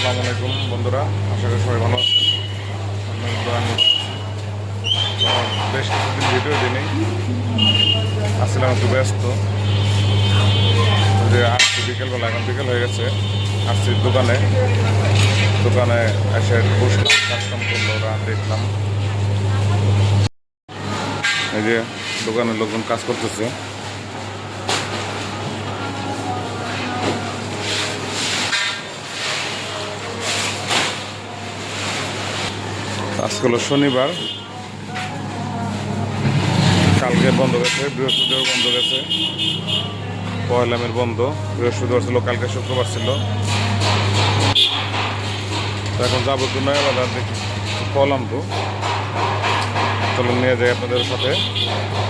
আসসালামু আলাইকুম, বন্ধুরা। আশা করি সবাই ভালো আছেন। বেশ কিছুদিন ভিডিও দিনই আসছিলাম একটু ব্যস্ত। যে আসছি বিকেলবেলা, এখন বিকেল হয়ে গেছে। আসছি দোকানে। দোকানে এসে বসলাম, কাজকাম করল, ওরা দেখলাম। এই যে দোকানের লোকজন কাজ করতেছে। আজকে হলো শনিবার। কালকে বন্ধ গেছে, বৃহস্পতিবার বন্ধ গেছে। পয়লামের বন্ধ, বৃহস্পতিবার ছিল, কালকে শুক্রবার ছিল। এখন যাব তো নয়া বাজার দেখি ফল আনব চলুন নিয়ে যাই আপনাদের সাথে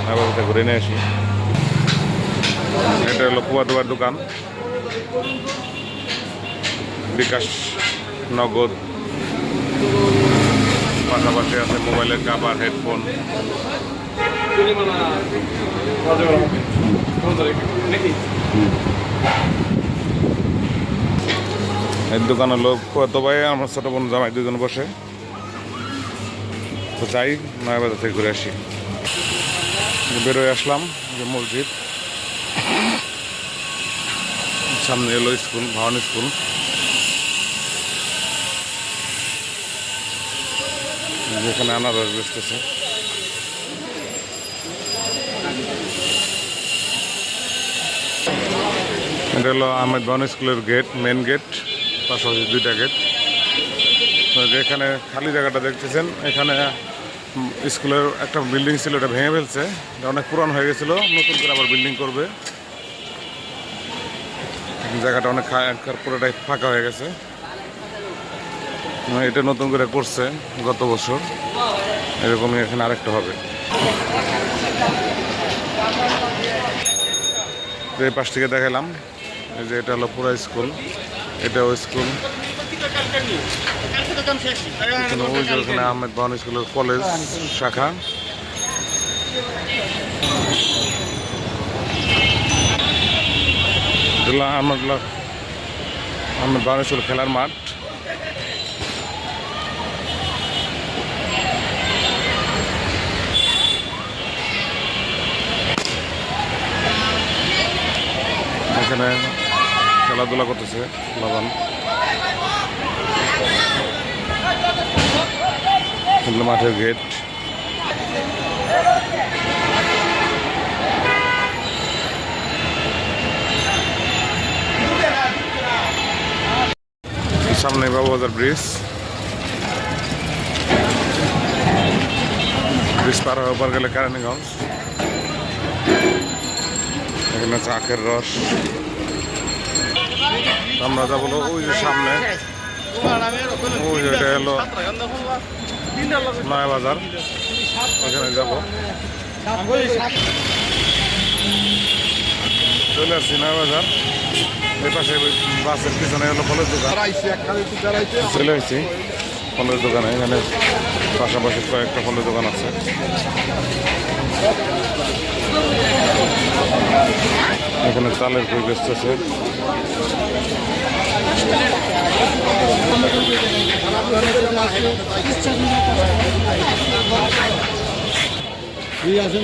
নয়াবাজারতে ঘুরে নিয়ে আসি। এটা হলো কুয়া দুয়ার দোকান। বিকাশ নগদ পাশাপাশি আছে মোবাইলের কাভার হেডফোন। এই দোকানের লোক কত ভাই? আমার ছোট বোন জামাই দুজন বসে। তো যাই, নয় বাজার থেকে ঘুরে আসি। বেরোয় আসলাম যে মসজিদ। সামনে এলো স্কুল ভবানী স্কুল। যেখানে আনারস বেচতেছে। এটা হলো আহমেদ বাউন স্কুলের গেট মেন গেট, পাশাপাশি দুইটা গেট। এখানে খালি জায়গাটা দেখতেছেন, এখানে স্কুলের একটা বিল্ডিং ছিল, এটা ভেঙে ফেলছে। এটা অনেক পুরান হয়ে গেছিল, নতুন করে আবার বিল্ডিং করবে। জায়গাটা অনেক পুরোটাই ফাঁকা হয়ে গেছে। এটা নতুন করে করছে গত বছর। এরকমই এখানে আরেকটা হবে। এই পাশ থেকে দেখালাম এই যে এটা হলো পুরা স্কুল। স্কুল। এখানে ওই ওখানে আহমেদ বাহান স্কুলের কলেজ শাখা। এটা আহমেদ আহমেদ বাহান স্কুল খেলার মাঠ। এখানে খেলাধুলা করতেছে লাভান। মাঠের গেট সামনে বাবুবাজার ব্রিজ ব্রিজ পার হওয়ার গেলে কেরানীগঞ্জ এখানে চাকের রস আমরা যাব ওই যে সামনে। ওই যে এটা হলো নয়া বাজার ওখানে যাব। চলে আসছি নয়া বাজার এই পাশে বাসের পিছনে এলো ফলের দোকান। চলে আসছি। ফলের দোকানে এখানে পাশাপাশি কয়েকটা ফলের দোকান আছে। এখানে চালের কুই বেচতেছে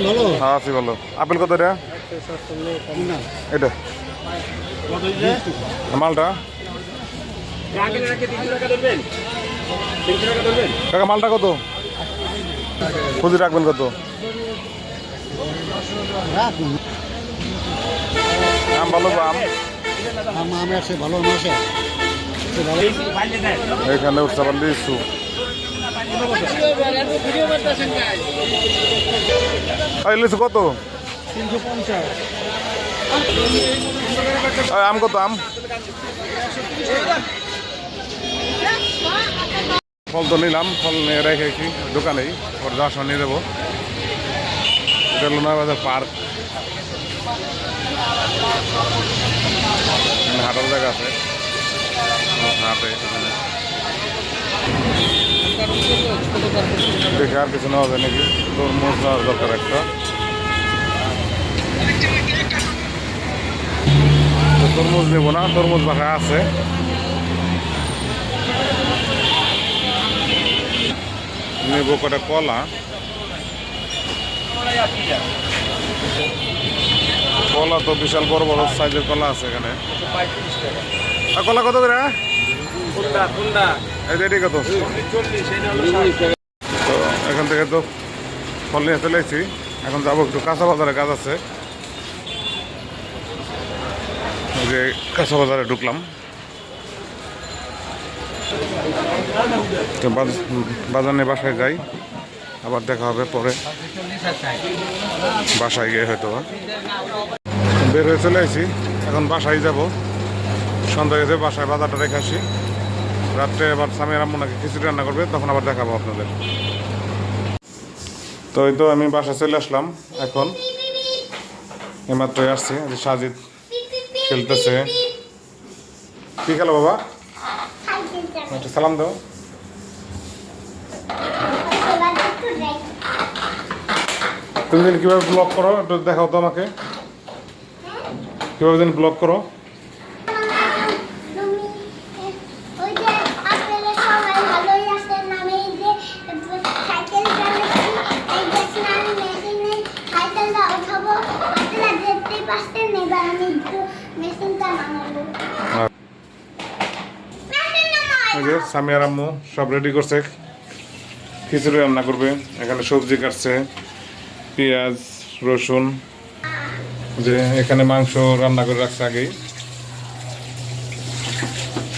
ভালো? হ্যাঁ আছি বলো আপেল কত এটা? মালটা? কাকা, মালটা কত? খুঁজি রাখবেন কত? আম ভালো আম আম ভালো আম আছে এখানে উঠতে পারলে ইস্যু লিচু কত? আম কত আম? ফল তো নিলাম, ফল নিয়ে রেখেছি দোকানেই, ওর সময় নিয়ে দেবো এটা হলো নয়বাজার পার্ক। হাঁটার জায়গা আছে। হাঁটে দেখে আর কিছু নেওয়া যায় নাকি? তোর তরমুজ নেওয়ার দরকার একটা। তরমুজ নেব না, তরমুজ বাসায় আছে। নেব কটা কলা। কলা তো বিশাল বড় বড় সাইজের কলা আছে এখানে। আর কলা কত করে কোনটা কোনটা এই যে এটি কত? তো এখান থেকে তো ফল নিয়ে চলে এসেছি। এখন যাব একটু কাঁচা বাজারে কাজ আছে। যে কাঁচা বাজারে ঢুকলাম। তো বাজ- বাজার নিয়ে বাসায় যাই। আবার দেখা হবে পরে। বাসায় গিয়ে হয়তো বের হয়ে চলে আসি এখন বাসায় যাব। সন্ধ্যা গেছে বাসায় বাজারটা রেখে আসি। রাত্রে আবার স্বামী আম্মু নাকি খিচুড়ি রান্না করবে, তখন আবার দেখাবো আপনাদের। তো এই তো আমি বাসায় চলে আসলাম। এখন এমাত্রই আসছি। সাজিদ খেলতেছে। কি খেলো বাবা? একটু সালাম দাও। তুমি কীভাবে ব্লগ করো একটু দেখাও তো আমাকে। কীভাবে ব্লগ করো। আর আম্মু, সব রেডি করছে। খিচুড়ি রান্না করবে। এখানে সবজি কাটছে, পেঁয়াজ, রসুন। যে এখানে মাংস রান্না করে রাখছে আগেই।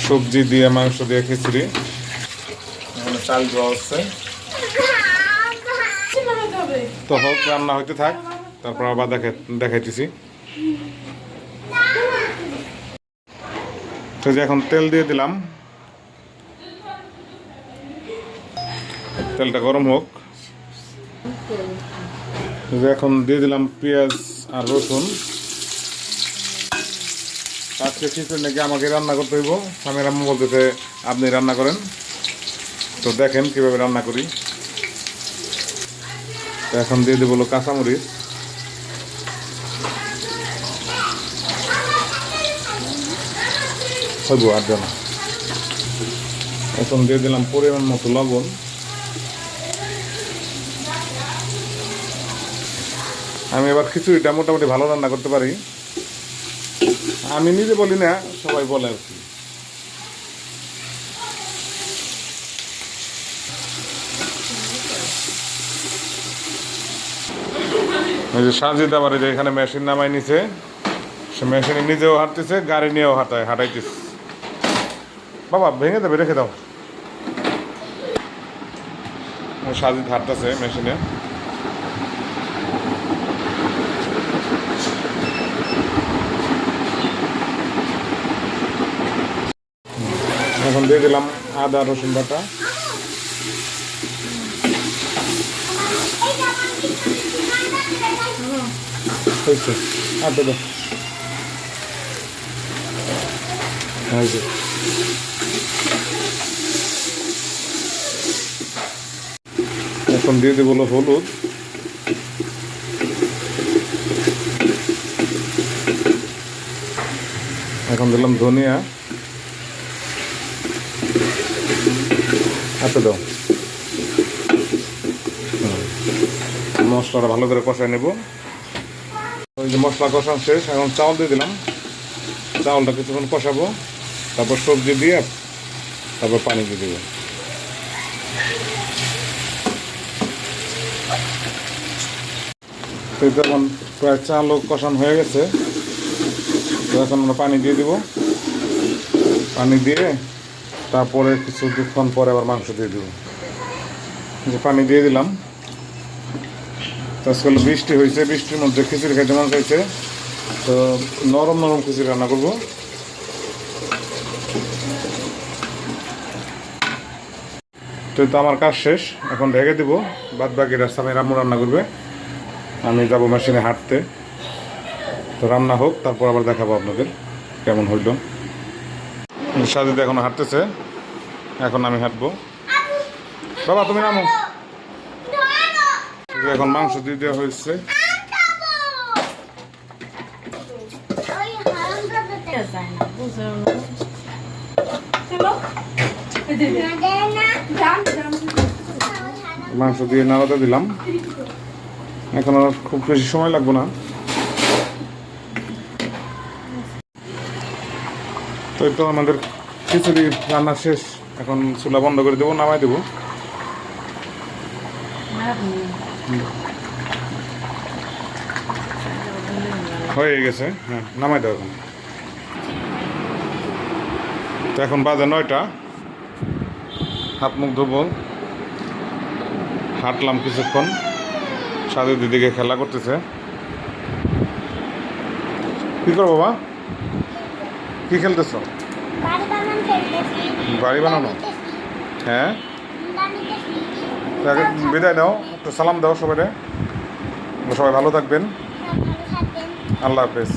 সবজি দিয়ে মাংস দিয়ে খিচুড়ি। এখানে চাল দেওয়া হচ্ছে। তো হোক, রান্না হইতে থাক। তারপর আবার দেখে দেখাইতেছি। তো যে এখন তেল দিয়ে দিলাম। তেলটা গরম হোক। এখন দিয়ে দিলাম পেঁয়াজ আর রসুন। আজকে খিচুড়ি নাকি আমাকে রান্না করতে হইব। স্বামীর আম্মু বলতেছে, আপনি রান্না করেন। তো দেখেন কীভাবে রান্না করি। এখন দিয়ে দেবো কাঁচামরিচ। হইব, আর দেব না। এখন দিয়ে দিলাম পরিমাণ মতো লবণ। আমি এবার খিচুড়িটা মোটামুটি ভালো রান্না করতে পারি। আমি নিজে বলি না, সবাই বলে আর কি। এই যে সাজিদ আবার যে এখানে মেশিন নামাই নিছে, সে মেশিনে নিজেও হাঁটতেছে, গাড়ি নিয়েও হাঁটায় হাঁটাইতেছে। বাবা, ভেঙে দেবে, রেখে দাও। সাজিদ হাঁটতেছে মেশিনে এখন দিয়ে দিলাম আদা, রসুন বাটা। হয়েছে। আর দাদা হয়েছে এখন দিয়ে দেবো হলুদ। এখন দিলাম ধনিয়া। আচ্ছা দাও। মশলাটা ভালো করে কষায় নেব। ওই যে মশলা কষানো শেষ, এখন চাউল দিয়ে দিলাম। চাউলটা কিছুক্ষণ কষাবো। তারপর সবজি দিয়ে, তারপর পানি দিয়ে দেবো। এখন প্রায় চালও কষানো হয়ে গেছে। এখন আমরা পানি দিয়ে দিব। পানি দিয়ে তারপরে কিছুক্ষণ পরে আবার মাংস দিয়ে দেবো। যে পানি দিয়ে দিলাম। আজকাল বৃষ্টি হয়েছে, বৃষ্টির মধ্যে খিচুড়ি খাইতে মন চাইছে। তো নরম নরম খিচুড়ি রান্না করব। তো আমার কাজ শেষ। এখন ঢেকে দিব। বাদ বাকি রাস্তা আমি রান্না রান্না করবে। আমি যাব মেশিনে হাঁটতে। তো রান্না হোক, তারপর আবার দেখাবো আপনাদের কেমন হইল। সাজিদ এখনও হাঁটতেছে। এখন আমি হাঁটবো। বাবা, তুমি নামো। এখন মাংস দিয়ে দেওয়া হয়েছে। মাংস দিয়ে নাড়াতে দিলাম। এখন আর খুব বেশি সময় লাগবে না। তো তো আমাদের খিচুড়ি রান্না শেষ। এখন চুলা বন্ধ করে দেবো, নামাই দেবো। হয়ে গেছে হ্যাঁ নামাই দেবো এখন। তো এখন বাজে নয়টা। হাত মুখ ধোবো। হাঁটলাম কিছুক্ষণ। সাধু দিদিকে খেলা করতেছে। কি করব, বাবা? কি খেলতেছ? বাড়ি বানান হ্যাঁ? বিদায় দাও একটু সালাম দাও সবাই সবাই ভালো থাকবেন। আল্লাহ হাফেজ।